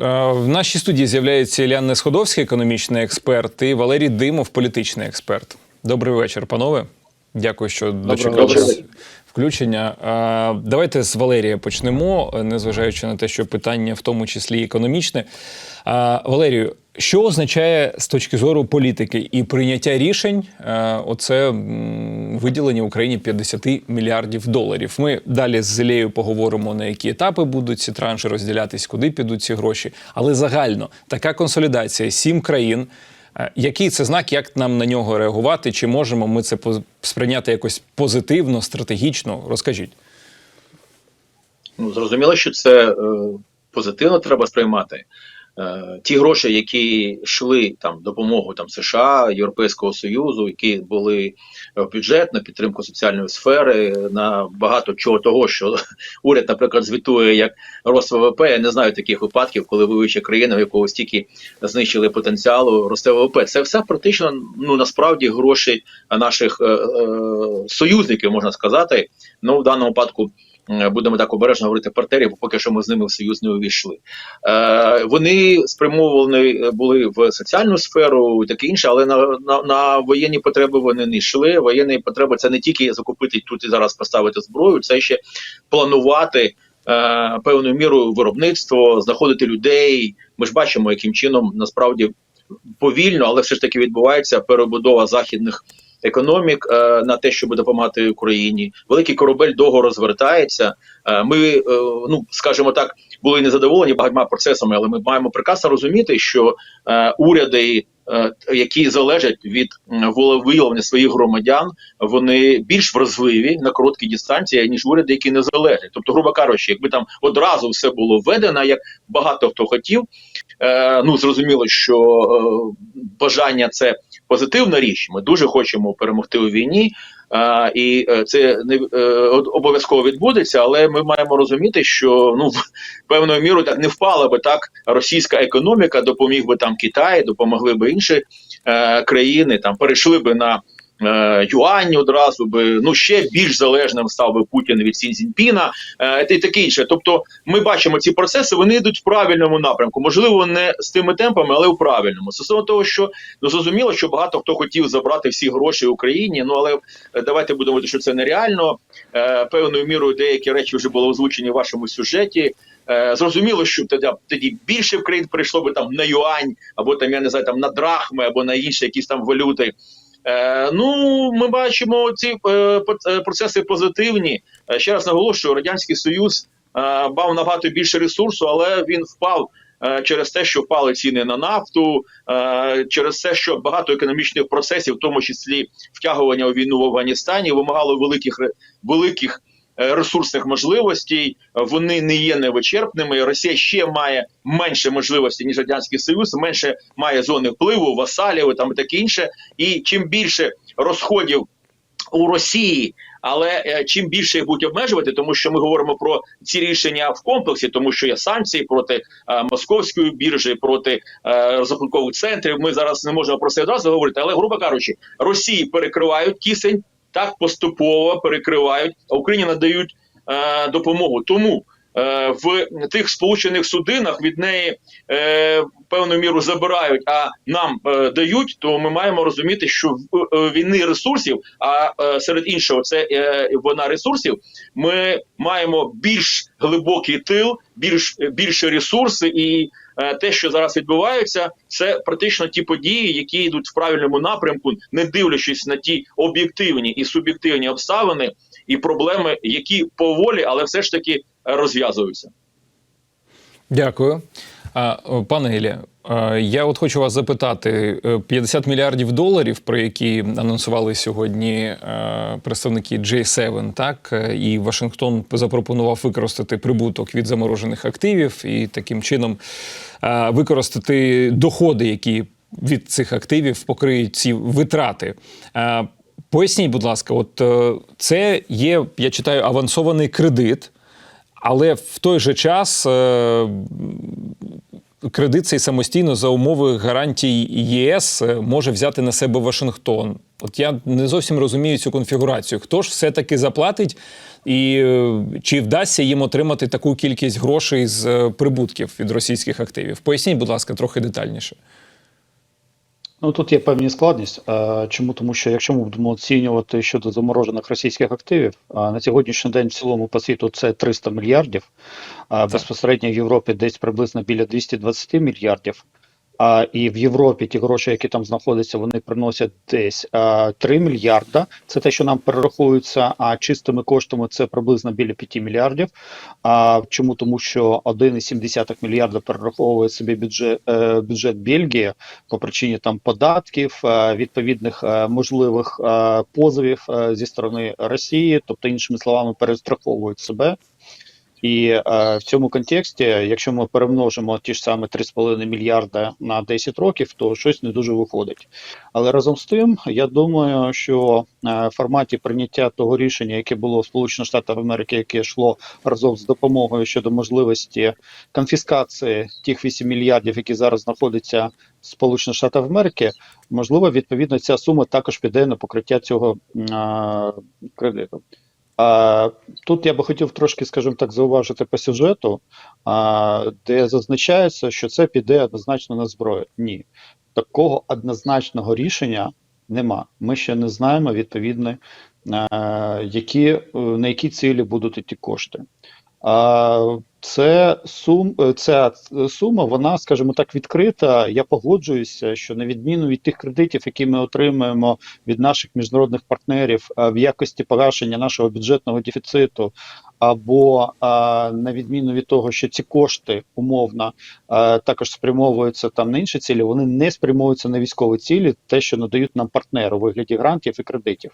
Е, В нашій студії з'являється Іллян Несходовський, економічний експерт, і Валерій Димов, політичний експерт. Добрий вечір, панове. Дякую, що дочекались. Включення. Е, Давайте з Валерія почнемо, е, незважаючи на те, що питання в тому числі економічне. Е, Валерію, що означає з точки зору політики і прийняття рішень? Оце виділення Україні 50 мільярдів доларів. Ми далі з Ілею поговоримо на які етапи будуть ці транші розділятись, куди підуть ці гроші. Але загально така консолідація сім країн. Е, Який це знак, як нам на нього реагувати? Чи можемо ми це сприйняти якось позитивно, стратегічно? Розкажіть. Ну, зрозуміло, що це е, позитивно треба сприймати. Е, ті гроші, які йшли там допомогу там США, Європейського Союзу, які були в бюджет на підтримку соціальної сфери, на багато чого того, що уряд, наприклад, звітує як рост ВВП. Я не знаю таких випадків, коли виюча країна, в якого стільки знищили потенціалу, росте ВВП. Це все практично ну насправді гроші наших е, е, союзників, можна сказати. Ну в даному випадку. Е, Будемо так обережно говорити партнерів, бо поки що ми з ними в союз не увійшли. Е, вони спрямовані були в соціальну сферу і таке інше, але на, на, на воєнні потреби вони не йшли. Воєнні потреби це не тільки закупити тут і зараз поставити зброю, це ще планувати е, певною мірою виробництво, знаходити людей. Ми ж бачимо, яким чином насправді повільно, але все ж таки відбувається перебудова західних економік е, на те, щоб допомагати Україні. Великий корабель довго розвертається. Е, ми, е, ну скажімо так, були незадоволені багатьма процесами, але ми маємо прекрасно розуміти, що уряди. Які залежать від волевиявлення своїх громадян, вони більш вразливі на короткій дистанції, ніж уряди, які не залежать. Тобто, грубо кажучи, якби там одразу все було введено, як багато хто хотів. Ну зрозуміло, що бажання це позитивна річ. Ми дуже хочемо перемогти у війні, а, і е, це не е, обов'язково відбудеться. Але ми маємо розуміти, що ну певною мірою так не впала би так російська економіка, допоміг би там Китай, допомогли би інші е, країни, там перейшли би на. Е, Юань одразу би ну ще більш залежним став би Путін від Сін Цзіньпіна, е, і таке інше. Тобто, ми бачимо ці процеси, вони йдуть в правильному напрямку. Можливо, не з тими темпами, але в правильному. Стосовно того, що ну зрозуміло, що багато хто хотів забрати всі гроші Україні. Ну але давайте будемо що це нереально. Е, певною мірою деякі речі вже були озвучені в вашому сюжеті. Е, зрозуміло, що тоді, тоді більше в країн прийшло би там на юань, або там я не знаю, там на драхми, або на інші якісь там валюти. Е, ну, ми бачимо ці е, е, процеси позитивні. Ще раз наголошую, радянський союз мав набагато більше ресурсу, але він впав через те, що впали ціни на нафту, через те, що багато економічних процесів, в тому числі втягування у війну в Афганістані, вимагало великих великих. Е, Ресурсних можливостей вони не є невичерпними. Росія ще має менше можливостей ніж радянський союз, менше має зони впливу, васалів і там і таке інше. І чим більше розходів у Росії, але е, чим більше їх будуть обмежувати, тому що ми говоримо про ці рішення в комплексі, тому що є санкції проти е, московської біржі, проти е, розрахункових центрів. Ми зараз не можемо про це одразу говорити, але грубо кажучи, Росії перекривають кисень, так поступово перекривають, а Україні надають е, допомогу. Тому е, в тих сполучених судинах від неї е, певну міру забирають, а нам е, дають, то ми маємо розуміти, що в е, війни ресурсів, а е, серед іншого, це е, вона ресурсів. Ми маємо більш глибокий тил, більш більше ресурси, і те, що зараз відбувається, це практично ті події, які йдуть в правильному напрямку, не дивлячись на ті об'єктивні і суб'єктивні обставини і проблеми, які поволі, але все ж таки е, розв'язуються. Дякую. Пане а, я от хочу вас запитати: е, 50 мільярдів доларів, про які анонсували сьогодні е, представники J7, так е, і Вашингтон запропонував використати прибуток від заморожених активів і таким чином е, використати доходи, які від цих активів покриють ці витрати. Е, Поясніть, будь ласка, от е, це є, я читаю, авансований кредит. Але в той же час е, кредит цей самостійно за умови гарантій ЄС е, може взяти на себе Вашингтон. От я не зовсім розумію цю конфігурацію. Хто ж все-таки заплатить і е, чи вдасться їм отримати таку кількість грошей з прибутків від російських активів? Поясніть, будь ласка, трохи детальніше. Ну тут є певні складність. Чому? Тому що якщо ми будемо оцінювати щодо заморожених російських активів, на сьогоднішній день в цілому по світу це 300 мільярдів, а безпосередньо в Європі десь приблизно біля 220 мільярдів. А і в Європі ті гроші, які там знаходяться, вони приносять десь а, 3 мільярда. Це те, що нам перераховується, а чистими коштами це приблизно біля 5 мільярдів. А чому? Тому що 1,7 мільярда перераховує собі бюджет, е, бюджет Бельгії по причині там податків, е, відповідних е, можливих позовів зі сторони Росії, тобто іншими словами, перестраховують себе. І е, в цьому контексті, якщо ми перемножимо ті ж самі 3,5 мільярда на 10 років, то щось не дуже виходить. Але разом з тим, я думаю, що е, в форматі прийняття того рішення, яке було в Сполучених Штатах Америки, яке йшло разом з допомогою щодо можливості конфіскації тих 8 мільярдів, які зараз знаходяться в Сполучених Штатах Америки, можливо, відповідно, ця сума також піде на покриття цього е, кредиту. Тут я би хотів трошки, скажімо так, зауважити по сюжету, де зазначається, що це піде однозначно на зброю. Ні, такого однозначного рішення нема. Ми ще не знаємо відповідно, які, на які цілі будуть ті кошти. Це сум, е, ця сума, вона, скажімо так, відкрита. Я погоджуюся, що на відміну від тих кредитів, які ми отримуємо від наших міжнародних партнерів в якості погашення нашого бюджетного дефіциту, або на відміну від того, що ці кошти умовно також спрямовуються там на інші цілі, вони не спрямовуються на військові цілі, те, що надають нам партнери у вигляді грантів і кредитів.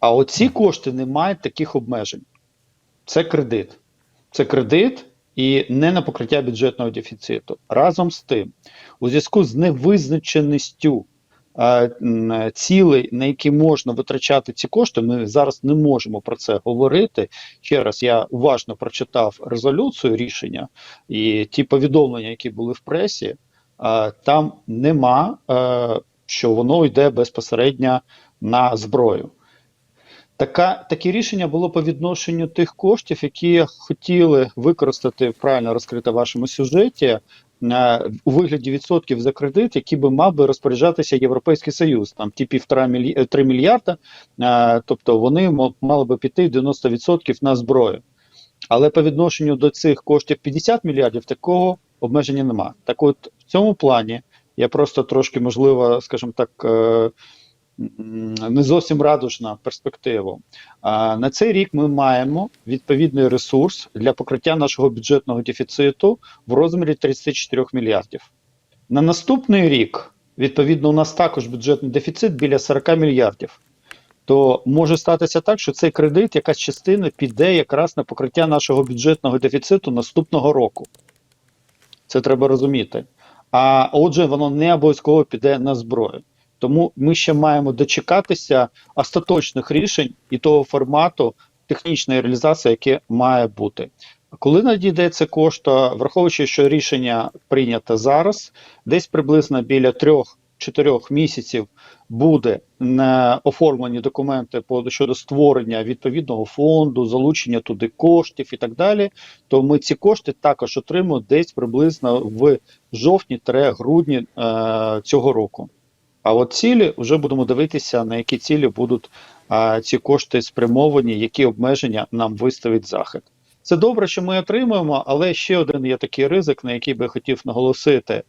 А оці кошти не мають таких обмежень. Це кредит. Це кредит і не на покриття бюджетного дефіциту. Разом з тим, у зв'язку з невизначеністю е, цілей, на які можна витрачати ці кошти, ми зараз не можемо про це говорити. Ще раз я уважно прочитав резолюцію рішення і ті повідомлення, які були в пресі, е, там нема, е, що воно йде безпосередньо на зброю. Така, таке рішення було по відношенню тих коштів, які хотіли використати правильно розкрити в вашому сюжеті е, у вигляді відсотків за кредит, які би мав би розпоряджатися Європейський Союз, там ті півтора мілі... е, 3 мільярда, е, тобто вони мали би піти 90% на зброю. Але по відношенню до цих коштів 50 мільярдів такого обмеження нема. Так от в цьому плані я просто трошки, можливо, скажімо так, е, не зовсім радужна перспектива. На цей рік ми маємо відповідний ресурс для покриття нашого бюджетного дефіциту в розмірі 34 мільярдів. На наступний рік, відповідно, у нас також бюджетний дефіцит біля 40 мільярдів. То може статися так, що цей кредит, якась частина піде якраз на покриття нашого бюджетного дефіциту наступного року. Це треба розуміти. А отже, воно не обов'язково піде на зброю. Тому ми ще маємо дочекатися остаточних рішень і того формату технічної реалізації, яке має бути. Коли надійде це кошти, враховуючи, що рішення прийнято зараз, десь приблизно біля 3-4 місяців буде на оформлені документи по щодо створення відповідного фонду, залучення туди коштів і так далі, то ми ці кошти також отримаємо десь приблизно в жовтні-грудні е, цього року. А от цілі вже будемо дивитися, на які цілі будуть а, ці кошти спрямовані, які обмеження нам виставить захід. Це добре, що ми отримуємо, але ще один є такий ризик, на який би хотів наголосити.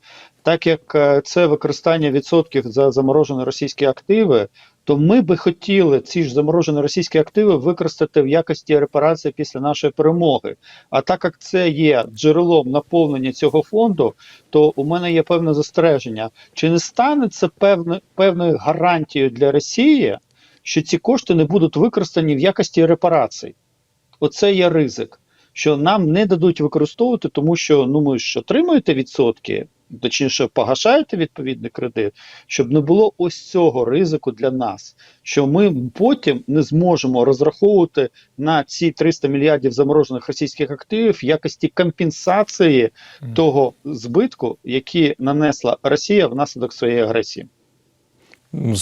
Так як е, це використання відсотків за заморожені російські активи, то ми би хотіли ці ж заморожені російські активи використати в якості репарації після нашої перемоги. А так як це є джерелом наповнення цього фонду, то у мене є певне застереження. Чи не стане це певне, певною гарантією для Росії, що ці кошти не будуть використані в якості репарацій? Оце є ризик, що нам не дадуть використовувати, тому що ну ми ж отримуєте відсотки, точніше погашаєте відповідний кредит, щоб не було ось цього ризику для нас, що ми потім не зможемо розраховувати на ці 300 мільярдів заморожених російських активів в якості компенсації того збитку, який нанесла Росія внаслідок своєї агресії.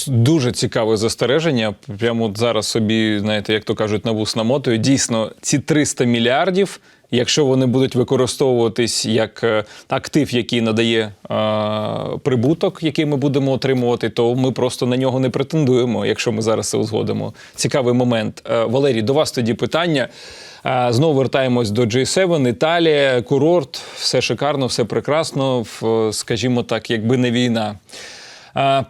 Дуже цікаве застереження. Прямо зараз собі, знаєте, як то кажуть, на вус намотую. Дійсно, ці 300 мільярдів, якщо вони будуть використовуватись як е, актив, який надає е, прибуток, який ми будемо отримувати, то ми просто на нього не претендуємо, якщо ми зараз це узгодимо. Цікавий момент. Е, Валерій, до вас тоді питання. Е, Знову вертаємось до G7, Італія, курорт, все шикарно, все прекрасно, в, скажімо так, якби не війна. Е,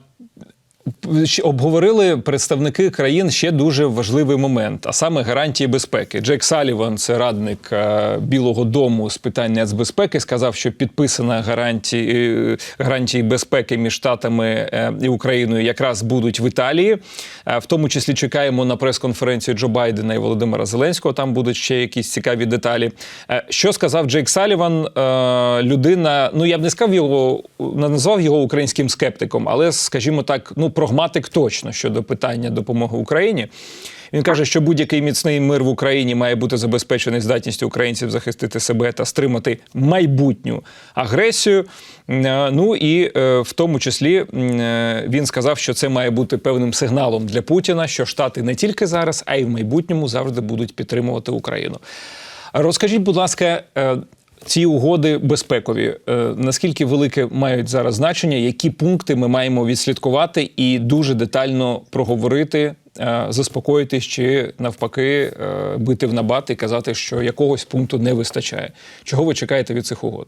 Обговорили представники країн ще дуже важливий момент, а саме гарантії безпеки. Джек Саліван, це радник е, Білого Дому з питань нацбезпеки, сказав, що підписана гарантії, е, гарантії безпеки між Штатами е, і Україною якраз будуть в Італії. В тому числі чекаємо на прес-конференцію Джо Байдена і Володимира Зеленського. Там будуть ще якісь цікаві деталі. Що сказав Джейк Саліван? Людина, ну я б не сказав його, назвав його українським скептиком, але, скажімо так, ну прагматик точно щодо питання допомоги Україні. Він каже, що будь-який міцний мир в Україні має бути забезпечений здатністю українців захистити себе та стримати майбутню агресію. Е, Ну і е, в тому числі е, він сказав, що це має бути певним сигналом для Путіна, що Штати не тільки зараз, а й в майбутньому завжди будуть підтримувати Україну. Розкажіть, будь ласка, ці угоди безпекові, е, наскільки велике мають зараз значення, які пункти ми маємо відслідкувати і дуже детально проговорити, е, заспокоїтись чи навпаки е, бити в набат і казати, що якогось пункту не вистачає. Чого ви чекаєте від цих угод?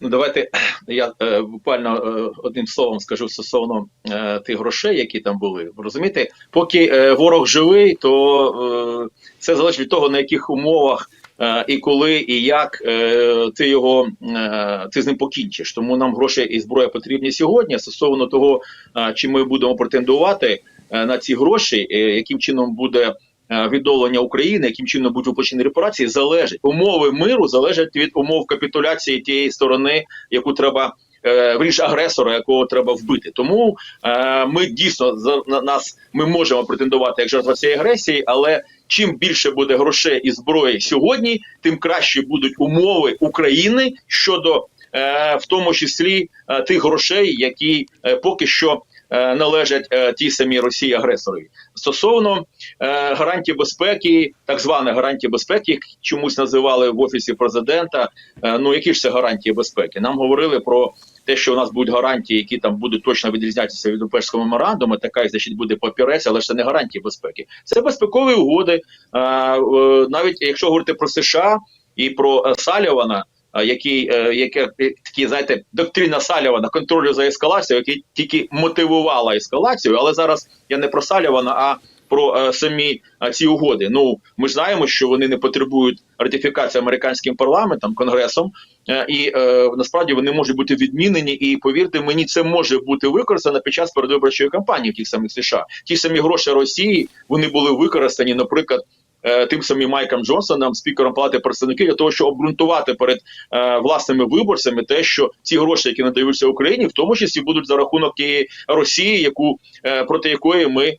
Ну, давайте я е, буквально е, одним словом скажу стосовно е, тих грошей, які там були. Розумієте, поки е, ворог живий, то е, це залежить від того, на яких умовах і коли, і як е, ти його е, ти з ним покінчиш. Тому нам гроші і зброя потрібні сьогодні. Стосовно того, е, чи ми будемо претендувати е, на ці гроші, е, яким чином буде. е, Відновлення України, яким чином будуть виплачені репарації, залежить умови миру залежать від умов капітуляції тієї сторони, яку треба е, агресора, якого треба вбити. Тому е, ми дійсно за на нас ми можемо претендувати як жертва цієї агресії, але чим більше буде грошей і зброї сьогодні, тим краще будуть умови України щодо е, в тому числі тих грошей, які поки що. Е, Належать е, тій самій Росії агресорові стосовно е, гарантій безпеки, так званих гарантій безпеки, їх чомусь називали в офісі президента. Ну які ж це гарантії безпеки? Нам говорили про те, що у нас будуть гарантії, які там будуть точно відрізнятися від Будапештського меморандуму. Така значить буде папірець, але ж це не гарантії безпеки. Це безпекові угоди. Навіть якщо говорити про США і про Салівана. Е, Який е, яке е, такі знаєте, доктрина Салівана контролю за ескалацією, який тільки мотивувала ескалацію, але зараз я не про Салівана, а про самі ці угоди. Ну ми ж знаємо, що вони не потребують ратифікації американським парламентом, конгресом, і насправді вони можуть бути відмінені. І повірте мені, це може бути використано під час передвиборчої кампанії в тих самих США. Ті самі гроші Росії вони були використані, наприклад. Е, Тим самим Майком Джонсоном, спікером палати представників, для того, щоб обґрунтувати перед е, власними виборцями те, що ці гроші, які надаються Україні, в тому числі будуть за рахунок тієї Росії, яку е, проти якої ми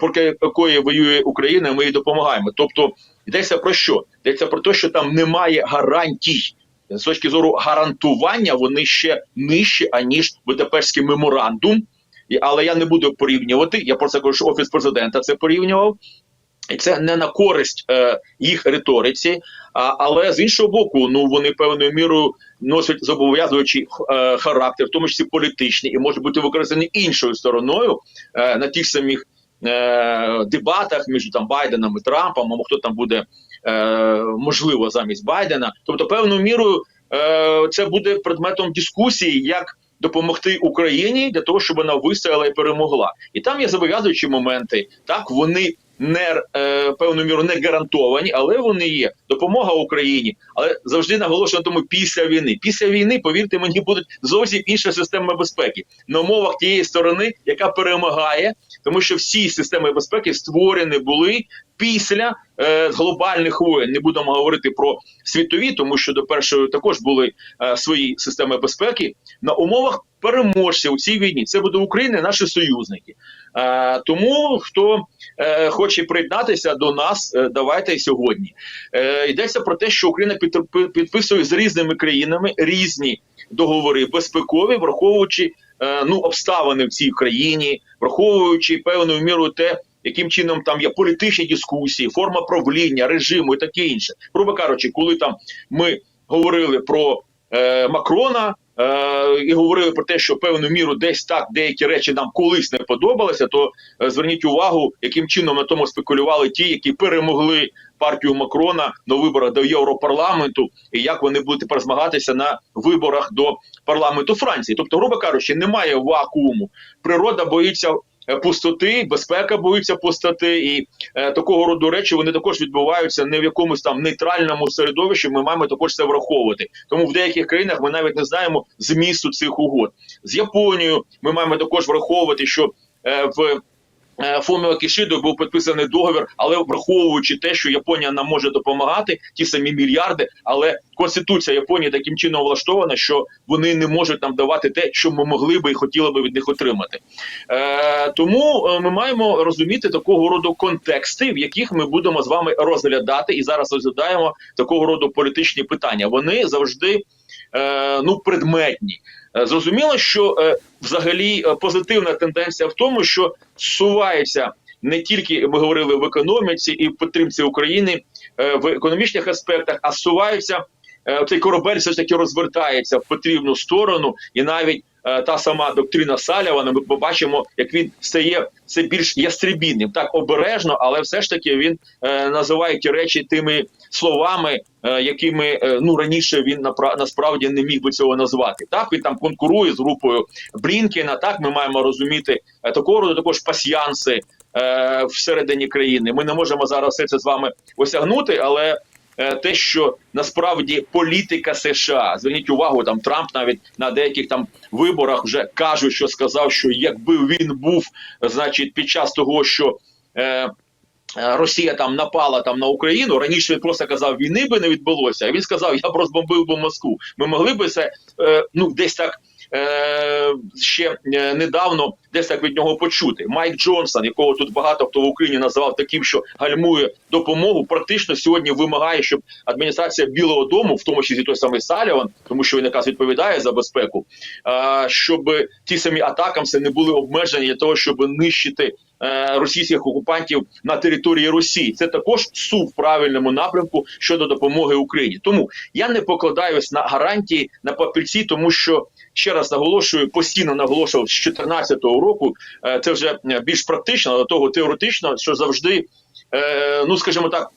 проти якої воює Україна, ми їй допомагаємо. Тобто йдеться про що? Йдеться про те, що там немає гарантій. З точки зору гарантування вони ще нижче, аніж Будапештський меморандум. Але я не буду порівнювати. Я про це кажу, що офіс президента це порівнював. І це не на користь е, їх риториці, а, але з іншого боку, ну вони певною мірою носять зобов'язуючий е, характер, в тому числі політичний, і може бути використаний іншою стороною е, на тих самих е, дебатах між там Байденом і Трампом, або хто там буде е, можливо замість Байдена. Тобто, певною мірою е, це буде предметом дискусії, як допомогти Україні для того, щоб вона вистояла і перемогла. І там є зобов'язуючі моменти. Так вони не е, певною мірою не гарантовані, але вони є. Допомога Україні, але завжди наголошую на тому після війни. Після війни, повірте мені, будуть зовсім інша система безпеки на умовах тієї сторони, яка перемагає, тому що всі системи безпеки створені були після е, глобальних воєн. Не будемо говорити про світові, тому що до першої також були е, свої системи безпеки на умовах переможця у цій війні. Це буде Україна, і наші союзники. Е, тому хто е, хоче приєднатися до нас, е, давайте сьогодні. Е, йдеться про те, що Україна під, підписує з різними країнами різні договори безпекові, враховуючи е, ну обставини в цій країні, враховуючи певною мірою те, яким чином там є політичні дискусії, форма правління, режиму і таке інше. Грубо кажучи, коли там ми говорили про е, Макрона. Е, і говорили про те, що певну міру десь так деякі речі нам колись не подобалися. То е, зверніть увагу, яким чином на тому спекулювали ті, які перемогли партію Макрона на виборах до Європарламенту, і як вони будуть тепер змагатися на виборах до парламенту Франції. Тобто, грубо кажучи, немає вакууму. Природа боїться пустоти, безпека боїться пустоти, і е, такого роду речі вони також відбуваються не в якомусь там нейтральному середовищі. Ми маємо також це враховувати. Тому в деяких країнах ми навіть не знаємо змісту цих угод. З Японією ми маємо також враховувати, що е, в е, Фуміо Кішидо був підписаний договір, але враховуючи те, що Японія нам може допомагати, ті самі мільярди, але конституція Японії таким чином влаштована, що вони не можуть нам давати те, що ми могли би і хотіли би від них отримати. Е, тому е, ми маємо розуміти такого роду контексти, в яких ми будемо з вами розглядати і зараз розглядаємо такого роду політичні питання. Вони завжди е, ну предметні. Е, Зрозуміло, що е, взагалі е, позитивна тенденція в тому, що зсувається не тільки ми говорили в економіці і в підтримці України в економічних аспектах, а зсуваються е, цей корабель все ж таки розвертається в потрібну сторону, і навіть та сама доктрина Салівана, ми побачимо, як він стає все більш ястребінним, так обережно, але все ж таки він називає ті речі тими словами, е, якими е, ну раніше він насправді не міг би цього назвати. Так він там конкурує з групою Блінкена. Так ми маємо розуміти е, такого роду також пасьянси е, всередині країни. Ми не можемо зараз все це з вами осягнути, але те, що насправді політика США, зверніть увагу, там Трамп навіть на деяких там виборах вже кажуть, що сказав, що якби він був, значить, під час того, що е, Росія там напала там на Україну. Раніше він просто казав, війни би не відбулося. А він сказав, я б розбомбив би Москву. Ми могли би це е, ну десь так. Е, ще е, недавно десь так від нього почути. Майк Джонсон, якого тут багато хто в Україні називав таким, що гальмує допомогу, практично сьогодні вимагає, щоб адміністрація Білого Дому, в тому числі той самий Саліван, тому що він якраз відповідає за безпеку, е, щоб ті самі атакамси не були обмежені для того, щоб нищити е, російських окупантів на території Росії. Це також сув в правильному напрямку щодо допомоги Україні. Тому я не покладаюсь на гарантії на папірці, тому що ще раз наголошую, постійно наголошував з 2014 року. е, Це вже е, більш практично, до того теоретично, що завжди, е, ну скажімо так.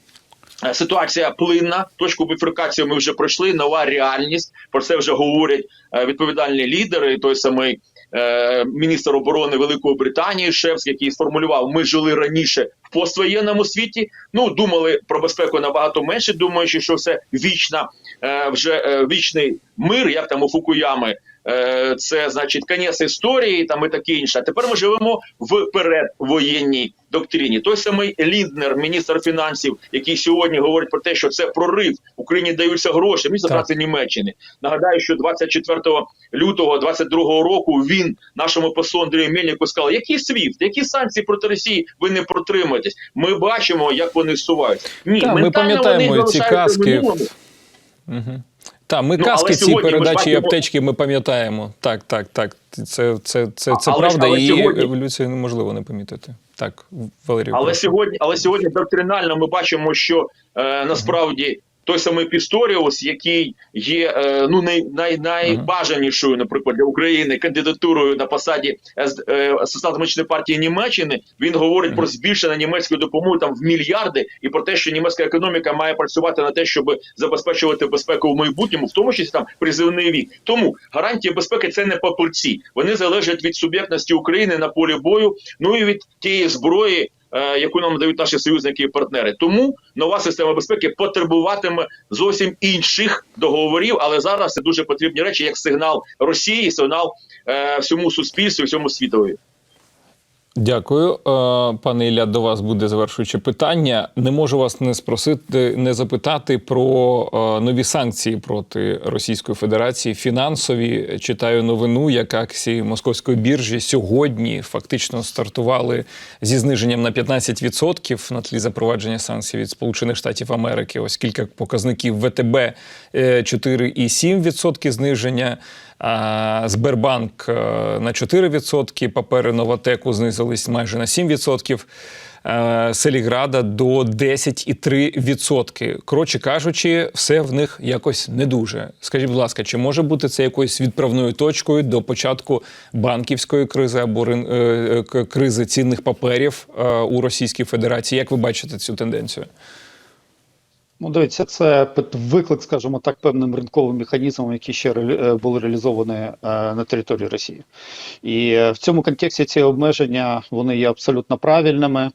е, Ситуація плинна, точку бифуркації ми вже пройшли. Нова реальність. Про це вже говорять е, відповідальні лідери. Той самий е, міністр оборони Великої Британії, Шефс, який сформулював, ми жили раніше в поствоєнному світі. Ну думали про безпеку набагато менше, думаючи, що все вічна, е, вже е, вічний мир, як там у Фукуями. Е, Це значить конець історії, там і таке інше. Тепер ми живемо в передвоєнній доктрині. Той самий Лінднер, міністр фінансів, який сьогодні говорить про те, що це прорив Україні даються гроші. Мені забрати Німеччини. Нагадаю, що 24 лютого 22 року він нашому послу Андрію Мельнику сказав, які свіфт, які санкції проти Росії ви не протримаєтесь. Ми бачимо, як вони суваються. Ні, Та, ми пам'ятаємо ці казки. Угу. Так, ми Ну, казки ці передачі і аптечки ми пам'ятаємо. Так, так, так. Це, це, це, це але правда, але і сьогодні- еволюцію неможливо не помітити. Так, Валерій. Але прошу. сьогодні, але сьогодні доктринально ми бачимо, що е, насправді той самий Пісторіус, який є е, ну най, най, найбажанішою, наприклад, для України кандидатурою на посаді е, асистента медичної партії Німеччини, він говорить про збільшення німецької допомоги там в мільярди і про те, що німецька економіка має працювати на те, щоб забезпечувати безпеку в майбутньому, в тому числі там призивний вік. Тому гарантії безпеки це не папірці. Вони залежать від суб'єктності України на полі бою, ну і від тієї зброї, е, яку нам дають наші союзники і партнери. Тому нова система безпеки потребуватиме зовсім інших договорів, але зараз це дуже потрібні речі, як сигнал Росії, сигнал е, всьому суспільству, всьому світові. Дякую, Е, пане Ілля. До вас буде завершуюче питання. Не можу вас не спросити, не запитати про е, нові санкції проти Російської Федерації. Фінансові читаю новину, як акції московської біржі сьогодні фактично стартували зі зниженням на 15% на тлі запровадження санкцій від Сполучених Штатів Америки. Ось кілька показників ВТБ е, 4,7% зниження. Сбербанк е, на 4%, папери Новатеку знизились майже на 7%. е, Селіграда до 10,3%. Коротше кажучи, все в них якось не дуже. Скажіть, будь ласка, чи може бути це якоюсь відправною точкою до початку банківської кризи або рин- е, кризи цінних паперів у Російській Федерації? Як ви бачите цю тенденцію? Ну, дивіться, це виклик, скажімо так, певним ринковим механізмам, які ще е, були реалізовані е, на території Росії. І е, в цьому контексті ці обмеження вони є абсолютно правильними.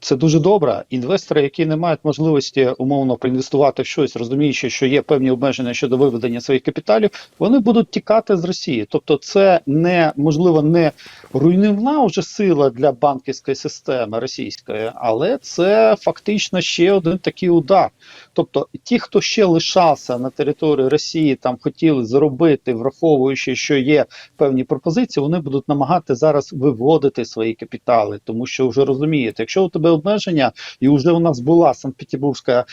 Це дуже добре. Інвестори, які не мають можливості умовно проінвестувати в щось, розуміючи, що є певні обмеження щодо виведення своїх капіталів, вони будуть тікати з Росії. Тобто, це не можливо не руйнівна вже сила для банківської системи російської, але це фактично ще один такий удар. Тобто, ті, хто ще лишався на території Росії, там хотіли заробити, враховуючи, що є певні пропозиції, вони будуть намагати зараз виводити свої капітали, тому що вже розумієте, якщо у тебе обмеження, і вже у нас була Санкт-Петербурзька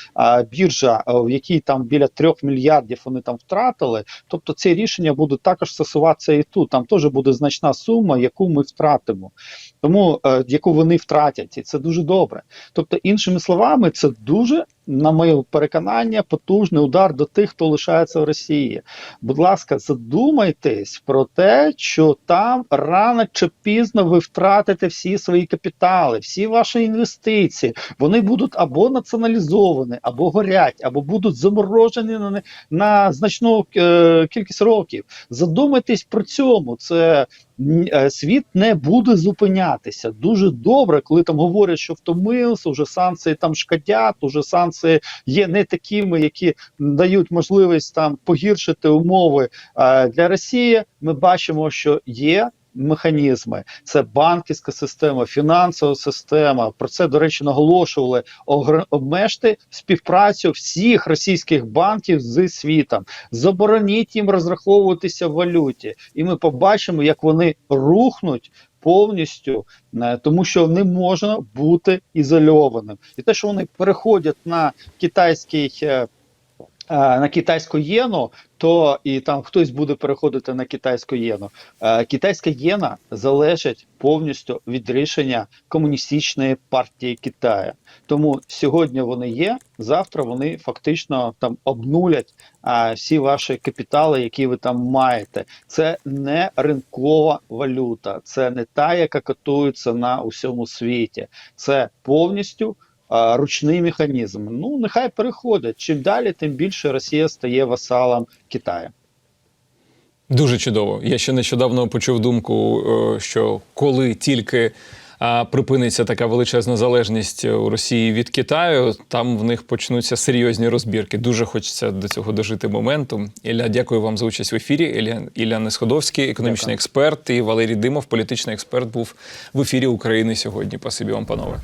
біржа, в якій там біля трьох мільярдів вони там втратили. Тобто ці рішення будуть також стосуватися і тут. Там теж буде значна сума, яку ми втратимо, тому е, яку вони втратять, і це дуже добре. Тобто, іншими словами, це дуже. На моє переконання, потужний удар до тих, хто лишається в Росії. Будь ласка, задумайтесь про те, що там рано чи пізно ви втратите всі свої капітали, всі ваші інвестиції. Вони будуть або націоналізовані, або горять, або будуть заморожені на, на значну е, кількість років. Задумайтесь про цьому. Це світ не буде зупинятися. Дуже добре, коли там говорять, що втомився, вже санкції там шкодять, уже санкції є не такими, які дають можливість там погіршити умови е, для Росії. Ми бачимо, що є. Механізми це банківська система, фінансова система. Про це до речі наголошували обмежте співпрацю всіх російських банків з світом, забороніть їм розраховуватися в валюті, і ми побачимо, як вони рухнуть повністю, е, тому що не можна бути ізольованим. І те, що вони переходять на китайський. Е, е, На китайську єну, то і там хтось буде переходити на китайську єну. Е, Китайська єна залежить повністю від рішення комуністичної партії Китаю. Тому сьогодні вони є, завтра вони фактично там обнулять а, всі ваші капітали, які ви там маєте. Це не ринкова валюта, це не та, яка котується на усьому світі. Це повністю ручний механізм. Ну нехай переходять. Чим далі, тим більше Росія стає васалом Китаю. Дуже чудово. Я ще нещодавно почув думку, е, що коли тільки а, припиниться така величезна залежність у Росії від Китаю, там в них почнуться серйозні розбірки. Дуже хочеться до цього дожити моменту. Ілля, дякую вам за участь в ефірі. Ілля, Ілля Несходовський, економічний Дякую. експерт, і Валерій Димов, політичний експерт, був в ефірі України сьогодні. Спасибі вам, панове.